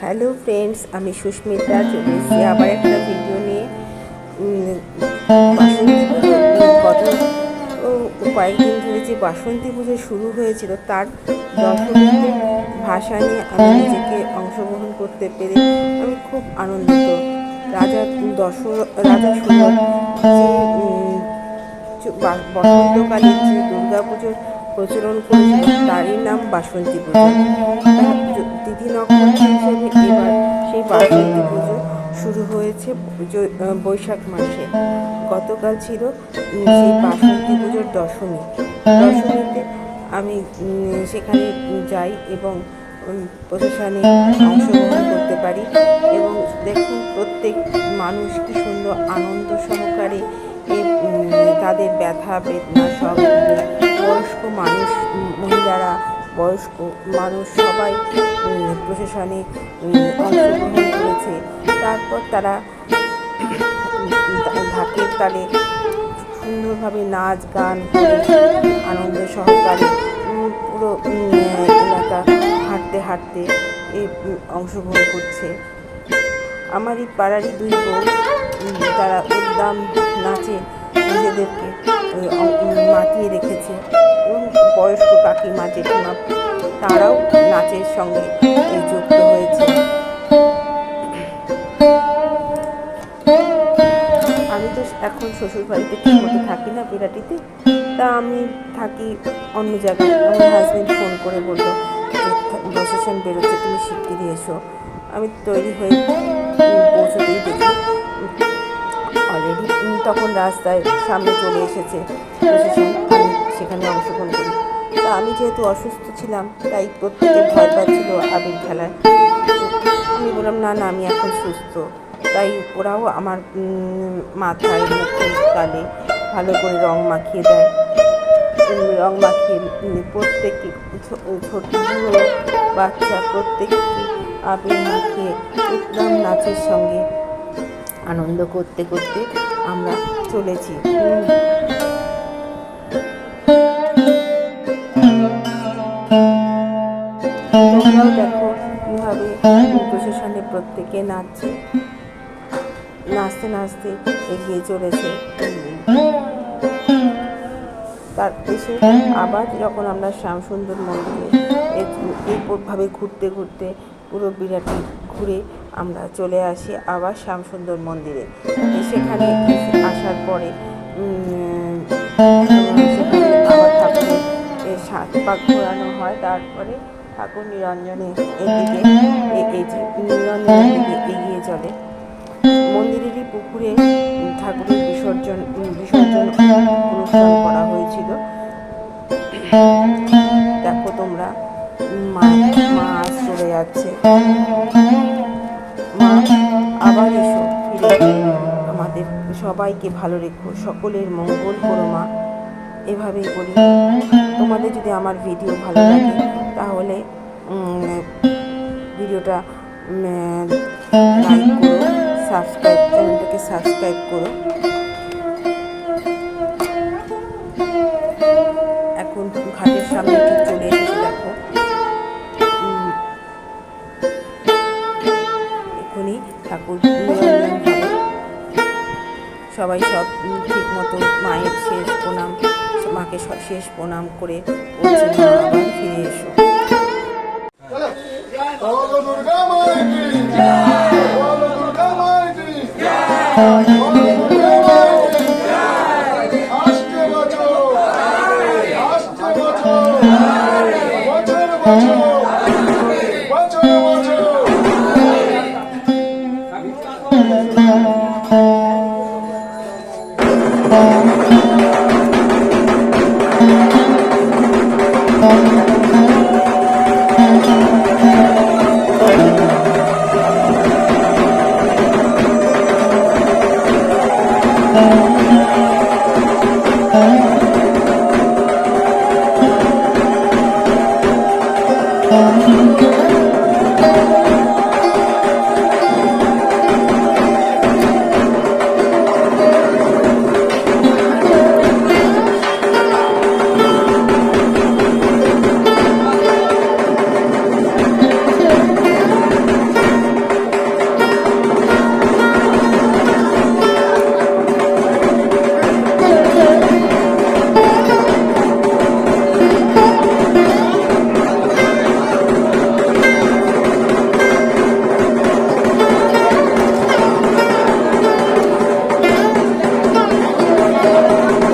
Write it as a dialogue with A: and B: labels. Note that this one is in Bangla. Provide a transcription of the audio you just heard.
A: হ্যালো ফ্রেন্ডস আমি সুস্মিতা চলে এসেছি আবার একটা ভিডিও নিয়ে। ও, কয়েকদিন ধরে যে বাসন্তী পুজো শুরু হয়েছিল তার দর্শকদের ভাষা নিয়ে আমি নিজেকে অংশগ্রহণ করতে পেরে আমি খুব আনন্দিত। রাজা দশর রাজা উম, বসন্তকালে যে দুর্গা পুজোর প্রচলন করেছিল তারই নাম বাসন্তী পুজো। হিসেবে এবার সেই বাসন্তী পুজো শুরু হয়েছে বৈশাখ মাসে। গতকাল ছিল সেই বাসন্তী পুজোর দশমী। দশমীতে আমি সেখানে যাই এবং প্রশাসনে অংশগ্রহণ করতে পারি এবং দেখুন প্রত্যেক মানুষ কি সুন্দর আনন্দ সহকারে তাদের ব্যথা, বেদনা সব বয়স্ক মানুষ, মহিলারা, বয়স্ক মানুষ সবাই প্রশাসনে উম, অংশগ্রহণ করেছে। তারপর তারা ঢাকের তালে সুন্দরভাবে নাচ গান আনন্দ সহকারে পুরো এলাকা হাঁটতে হাঁটতে এ উম, অংশগ্রহণ করছে। আমার এই পাড়ারই দুই বউ তারা উদ্দাম নাচে নিজেদেরকে মাতিয়ে রেখেছে। এবং বয়স্ক কাকিমা জেঠিমা তারাও নাচের সঙ্গে যুক্ত হয়েছে। আমি তো এখন শ্বশুর বাড়িতে ঠিক মতো থাকি না বিরাটিতে। তা আমি থাকি অন্য জায়গায়। আমার হাজবেন্ড ফোন করে বলল প্রসেশন বেরোচ্ছে, তুমি শিগগিরই এসো। আমি তৈরি হয়ে পৌঁছতেই দেখি অলরেডি তখন রাস্তায় সামনে চলে এসেছে। সেখানে অংশগ্রহণ করি। তা আমি যেহেতু অসুস্থ ছিলাম, তাই প্রত্যেকে ভয় পাচ্ছিল আবির খেলায় আমি বললাম, না না, আমি এখন সুস্থ। তাই ওরাও আমার মাথায় মুখে গালে ভালো করে রং মাখিয়ে দেয়। রং মাখিয়ে প্রত্যেককে ছোট বাচ্চা প্রত্যেককে আবির মাখিয়ে উত্তম নাচের সঙ্গে আনন্দ করতে করতে আমরা চলেছি। তোমরাও দেখো কীভাবে প্রশাসনে প্রত্যেকে নাচছে। নাচতে নাচতে এগিয়ে চলেছে। তার এসে আবার যখন আমরা শ্যামসুন্দর মন্দিরে এইভাবে ঘুরতে ঘুরতে পুরো বিরাটি ঘুরে আমরা চলে আসি আবার শ্যামসুন্দর মন্দিরে। সেখানে আসার পরে সেখানে আবার ঠাকুরের সাত পাক ঘোরানো হয়। তারপরে ঠাকুর নিরঞ্জনে এদিকে নিরঞ্জনের দিকে এগিয়ে চলে। মন্দিরেরই পুকুরে ঠাকুরের বিসর্জন বিসর্জন অনুষ্ঠান করা হয়েছিল। দেখো তোমরা মা মা চলে যাচ্ছে। মা আবার এসো ফিরে আমাদের সবাইকে ভালো রেখো সকলের মঙ্গল করো মা। এভাবেই বলি তোমাদের যদি আমার ভিডিও ভালো লাগে তাহলে উম, ভিডিওটা লাইক করো সাবস্ক্রাইব চ্যানেলটাকে সাবস্ক্রাইব করো। এখন ঘাটের সামনে চলে এসেছে দেখো। এখনই ঠাকুর সবাই সব ঠিক মতো মায়ের শেষ প্রণাম। মাকে শেষ প্রণাম করে ফিরে এসো।
B: Música Thank you.